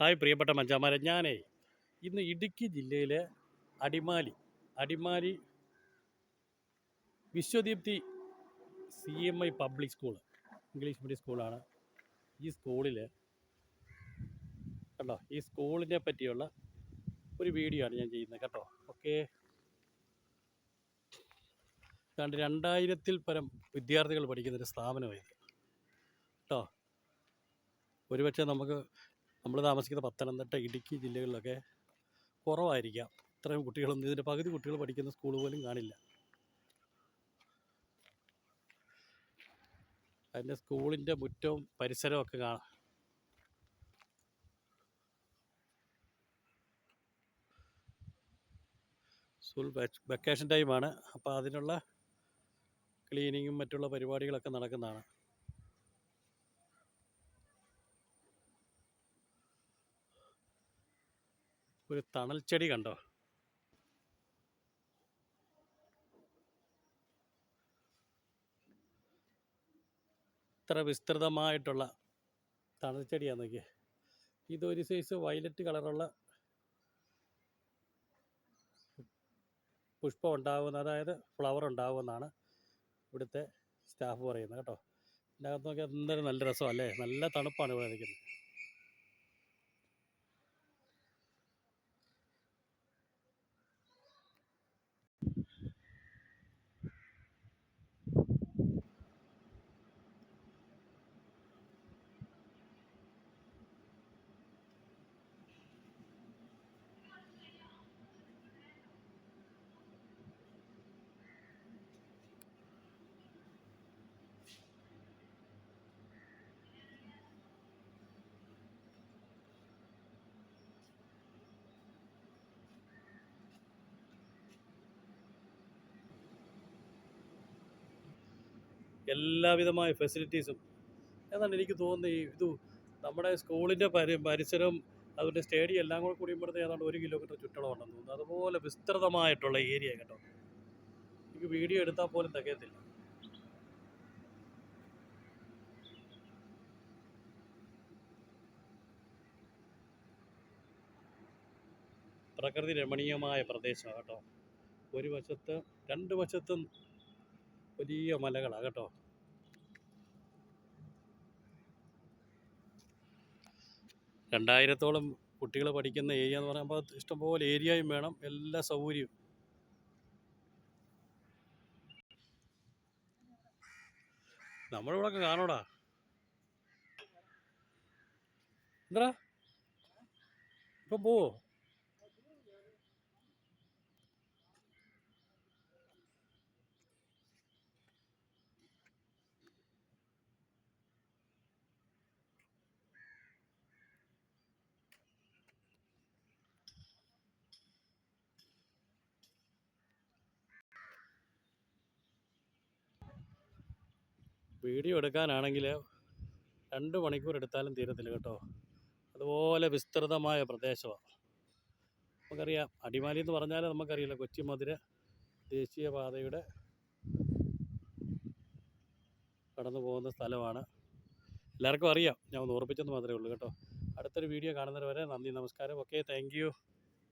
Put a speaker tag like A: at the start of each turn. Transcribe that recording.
A: Hi പ്രിയപ്പെട്ട മഞ്ചാമാരെ. ഞാനേ ഇന്ന് ഇടുക്കി ജില്ലയിലെ Adimali Adimali Vishwadeepthi C M I public school English medium സ്കൂളാണ്. ഈ സ്കൂളിൽ കണ്ടോ ഈ സ്കൂളിനെ പറ്റിയുള്ള ഒരു വീഡിയോ ആണ് ഞാൻ ചെയ്യുന്നത് കേട്ടോ. ഓക്കെ. ഏതാണ്ട് രണ്ടായിരത്തിൽ പരം വിദ്യാർത്ഥികൾ പഠിക്കുന്നൊരു സ്ഥാപനമായിരുന്നു കേട്ടോ. ഒരുപക്ഷെ നമുക്ക് നമ്മൾ താമസിക്കുന്ന പത്തനംതിട്ട ഇടുക്കി ജില്ലകളിലൊക്കെ കുറവായിരിക്കാം. ഇത്രയും കുട്ടികളൊന്നും ഇതിന്റെ പകുതി കുട്ടികൾ പഠിക്കുന്ന സ്കൂൾ പോലും കാണില്ല. അതിന്റെ സ്കൂളിന്റെ മുറ്റവും പരിസരവും ഒക്കെ കാണാം. സ്കൂൾ വെക്കേഷൻ ടൈമാണ് അപ്പോൾ അതിനുള്ള ക്ലീനിങ്ങും മറ്റുള്ള പരിപാടികളൊക്കെ നടക്കുന്നതാണ്. ഒരു തണൽ ചെടി കണ്ടോ? ഇത്ര വിസ്തൃതമായിട്ടുള്ള തണൽ ചെടിയാണ് നോക്കിയേ. ഇതൊരു സൈസ് വയലറ്റ് കളറുള്ള പുഷ്പം ഉണ്ടാകുന്ന അതായത് ഫ്ലവർ ഉണ്ടാകുമെന്നാണ് ഇവിടുത്തെ സ്റ്റാഫ് പറയുന്നത് കേട്ടോ. ഇതിനകത്ത് നോക്കിയാൽ എന്തായാലും നല്ല രസമല്ലേ? നല്ല തണുപ്പാണ് ഇവിടെ നിൽക്കുന്നത്. എല്ലാവിധമായ ഫെസിലിറ്റീസും എന്നാണ് എനിക്ക് തോന്നുന്നത് ഈ ഇത് നമ്മുടെ സ്കൂളിന്റെ പരി പരിസരം അതുപോലെ സ്റ്റേഡിയം എല്ലാം കൂടെ കൂടിയുമ്പോഴത്തെ ഏതാണ്ട് ഒരു കിലോമീറ്റർ ചുറ്റളമുണ്ടെന്ന് തോന്നുന്നു. അതുപോലെ വിസ്തൃതമായിട്ടുള്ള ഏരിയ കേട്ടോ. എനിക്ക് വീഡിയോ എടുത്താൽ പോലും തികയത്തില്ല. പ്രകൃതി രമണീയമായ പ്രദേശമാണ് കേട്ടോ. ഒരു വശത്ത് രണ്ട് വശത്തും വലിയ മലകളാണ് കേട്ടോ. രണ്ടായിരത്തോളം കുട്ടികൾ പഠിക്കുന്ന ഏരിയ എന്ന് പറയുമ്പോൾ ഇഷ്ടംപോലെ ഏരിയയും വേണം എല്ലാ സൗകര്യവും. നമ്മളിവിടെ കാണോടാ. എന്താ ഇപ്പം പോവോ? വീഡിയോ എടുക്കാനാണെങ്കിൽ രണ്ട് മണിക്കൂർ എടുത്താലും തീരത്തില്ല കേട്ടോ. അതുപോലെ വിസ്തൃതമായ പ്രദേശമാണ് നമുക്കറിയാം അടിമാലി എന്ന് പറഞ്ഞാൽ നമുക്കറിയില്ല കൊച്ചി മധുര ദേശീയപാതയുടെ കടന്നു പോകുന്ന സ്ഥലമാണ്. എല്ലാവർക്കും അറിയാം ഞാൻ ഒന്ന് ഓർപ്പിച്ചെന്ന് മാത്രമേ ഉള്ളൂ കേട്ടോ. അടുത്തൊരു വീഡിയോ കാണുന്നവരെ നന്ദി നമസ്കാരം. Okay thank